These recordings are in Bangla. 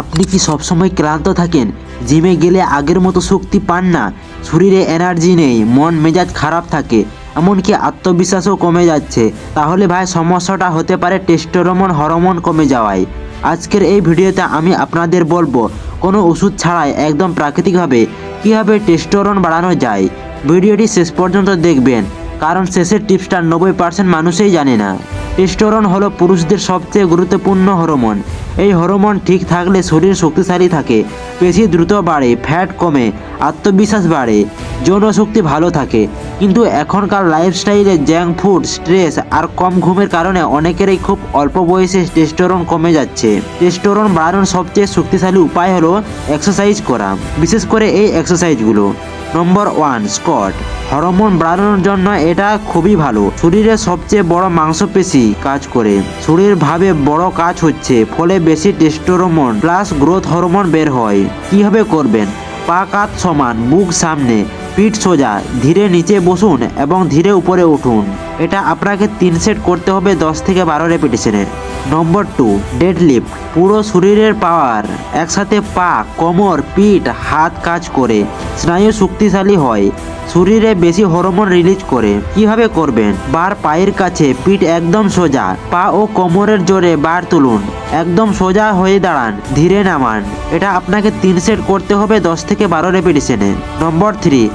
আপনি কি সবসময় ক্লান্ত থাকেন? জিমে গেলে আগের মতো শক্তি পান না। শরীরে এনার্জি নেই, মন মেজাজ খারাপ থাকে, এমনকি আত্মবিশ্বাসও কমে যাচ্ছে। তাহলে ভাই, সমস্যাটা হতে পারে টেস্টোরমন হরমোন কমে যাওয়ায়। আজকের এই ভিডিওতে আমি আপনাদের বলব, কোনো ওষুধ ছাড়াই একদম প্রাকৃতিকভাবে কীভাবে টেস্টোরন বাড়ানো যায়। ভিডিওটি শেষ পর্যন্ত দেখবেন, কারণ শেষের টিপসটা নব্বই পার্সেন্ট মানুষই জানে না। টেস্টোরন হলো পুরুষদের সবচেয়ে গুরুত্বপূর্ণ হরমোন। এই হরমোন ঠিক থাকলে শরীর শক্তিশালী থাকে, পেশি দ্রুত বাড়ে, ফ্যাট কমে, আত্মবিশ্বাস বাড়ে, যৌন শক্তি ভালো থাকে। কিন্তু এখনকার লাইফস্টাইলে জ্যাঙ্ক ফুড, স্ট্রেস আর কম ঘুমের কারণে অনেকেরই খুব অল্প বয়সে টেস্টোরন কমে যাচ্ছে। টেস্টোরন বাড়ানোর সবচেয়ে শক্তিশালী উপায় হলো এক্সারসাইজ করা, বিশেষ করে এই এক্সারসাইজগুলো। Number one, squat. হরমোন বাড়ানোর জন্য এটা খুবই ভালো। শরীরের সবচেয়ে বড় মাংসপেশি কাজ করে। শরীর ভাবে বড় কাজ হচ্ছে, ফলে বেশি টেস্টোরমন প্লাস গ্রোথ হরমোন বের হয়। কীভাবে করবেন? পা কাত সমান বুক সামনে। পিঠ সোজা, ধীরে নিচে বসুন এবং ধীরে উপরে উঠুন। এটা আপনাকে তিন সেট করতে হবে দশ থেকে বারো রেপিটেশনের নম্বর টু ডেড লিফট পুরো শরীরের পাওয়ার একসাথে পা, কোমর, পিঠ, হাত কাজ করে। স্নায়ু শক্তিশালী হয়, শরীরে বেশি হরমোন রিলিজ করে। কীভাবে করবেন? বার পায়ের কাছে, পিঠ একদম সোজা, পা ও কোমরের জোরে বার তুলুন। একদম সোজা হয়ে দাঁড়ান, ধীরে নামান। এটা আপনাকে তিন সেট করতে হবে দশ থেকে বারো রেপিটেশনে নম্বর থ্রি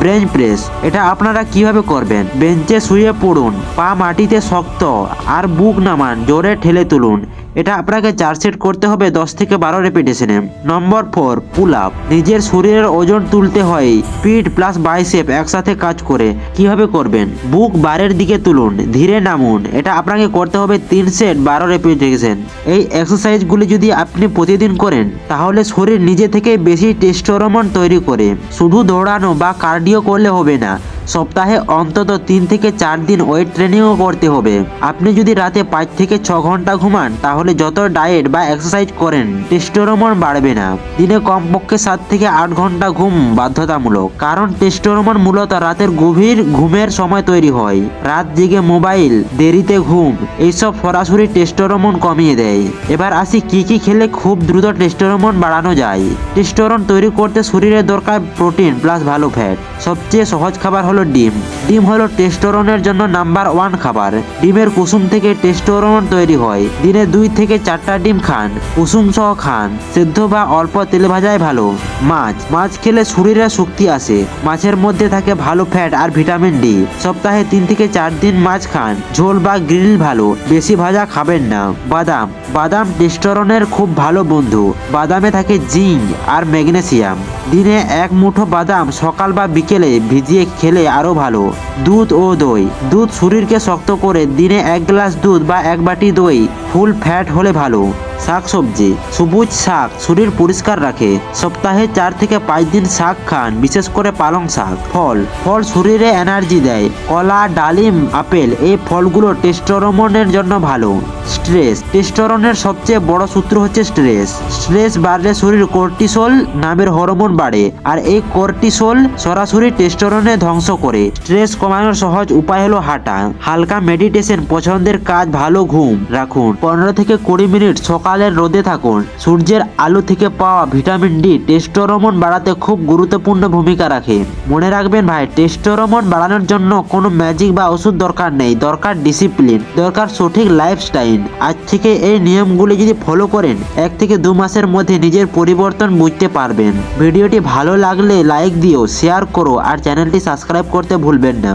ব্রেঞ্চ প্রেস এটা আপনারা কীভাবে করবেন? বেঞ্চে শুয়ে পড়ুন, পা মাটিতে শক্ত, আর বুক নামান, জোরে ঠেলে তুলুন। এটা আপনাকে চার সেট করতে হবে দশ থেকে বারো রেপিটেশনে নম্বর ফোর পুল আপ নিজের শরীরের ওজন তুলতে হয় পিঠ প্লাস বাইসেপ একসাথে কাজ করে। কীভাবে করবেন? বুক বারের দিকে তুলুন, ধীরে নামুন। এটা আপনাকে করতে হবে তিন সেট বারো রেপিটেশন এই এক্সারসাইজগুলি যদি আপনি প্রতিদিন করেন, তাহলে শরীর নিজে থেকে বেশি টেস্টোরমন তৈরি করে। শুধু দৌড়ানো বা কার্ডিও করলে হবে না। সপ্তাহে অন্তত তিন থেকে চার দিন ওয়েট ট্রেনিংও করতে হবে। আপনি যদি রাতে পাঁচ থেকে ছ ঘণ্টা ঘুমান, তাহলে যত ডায়েট বা এক্সারসাইজ করেন টেস্টোরোমন বাড়বে না। দিনে কমপক্ষে সাত থেকে আট ঘণ্টা ঘুম বাধ্যতামূলক, কারণ টেস্টোরমন মূলত রাতের গভীর ঘুমের সময় তৈরি হয়। রাত জেগে মোবাইল, দেরিতে ঘুম, এইসব সরাসরি টেস্টোরমন কমিয়ে দেয়। এবার আসি কি কি খেলে খুব দ্রুত টেস্টোরোমন বাড়ানো যায়। টেস্টোরন তৈরি করতে শরীরের দরকার প্রোটিন প্লাস ভালো ফ্যাট সবচেয়ে সহজ খাবার হলো ডিম। ডিম হলো টেস্টোরনের জন্য নাম্বার ওয়ান খাবার। ডিমের কুসুম থেকে টেস্টোরন তৈরি হয়। দিনে দুই থেকে চারটা ডিম খান। কুসুম সহ খান। সেদ্ধ বা অল্প তেলে ভাজাই ভালো। মাছ। মাছ খেলে শরীরে শক্তি আসে। মাছের মধ্যে থাকে ভালো ফ্যাট আর ভিটামিন ডি। সপ্তাহে তিন থেকে চার দিন মাছ খান। ঝোল বা গ্রিল ভালো। বেশি ভাজা খাবেন না। বাদাম। বাদাম টেস্টোরনের খুব ভালো বন্ধু। বাদামে থাকে জিঙ্ক আর ম্যাগনেসিয়াম। দিনে এক মুঠো বাদাম সকাল বা বিকেলে ভিজিয়ে খেলে আরও ভালো। দুধ ও দই। দুধ শরীরকে শক্ত করে, দিনে এক গ্লাস দুধ বা এক বাটি দই, ফুল ফ্যাট হলে ভালো। শাকসবজি, সবুজ শাক শরীর পরিষ্কার রাখে। সপ্তাহে চার থেকে পাঁচ দিন শাক খান, বিশেষ করে পালং শাক। ফল ফল শরীরে এনার্জি দেয়। কলা, ডালিম, আপেল এই ফলগুলো টেস্টোরমনের জন্য ভালো। স্ট্রেস টেস্টোরনের সবচেয়ে বড় সূত্র হচ্ছে স্ট্রেস স্ট্রেস বাড়লে শরীর কর্টিসল নামের হরমোন বাড়ে আর এই কর্টিসল সরাসরি টেস্টোরনে ধ্বংস করে। স্ট্রেস কমানোর সহজ উপায় হলো হাঁটা। হালকা মেডিটেশন পছন্দের কাজ, ভালো ঘুম রাখুন। পনেরো থেকে কুড়ি মিনিট সকালের রোদে থাকুন। সূর্যের আলো থেকে পাওয়া ভিটামিন ডি টেস্টোরমন বাড়াতে খুব গুরুত্বপূর্ণ ভূমিকা রাখে। মনে রাখবেন ভাই, টেস্টোরমন বাড়ানোর জন্য কোনো ম্যাজিক বা ওষুধ দরকার নেই। দরকার ডিসিপ্লিন, দরকার সঠিক লাইফস্টাইল। আজ থেকে এই নিয়মগুলি যদি ফলো করেন, এক থেকে দু মাসের মধ্যে নিজের পরিবর্তন বুঝতে পারবেন। ভিডিওটি ভালো লাগলে লাইক দিও, শেয়ার করো আর চ্যানেলটি সাবস্ক্রাইব করতে ভুলবেন না।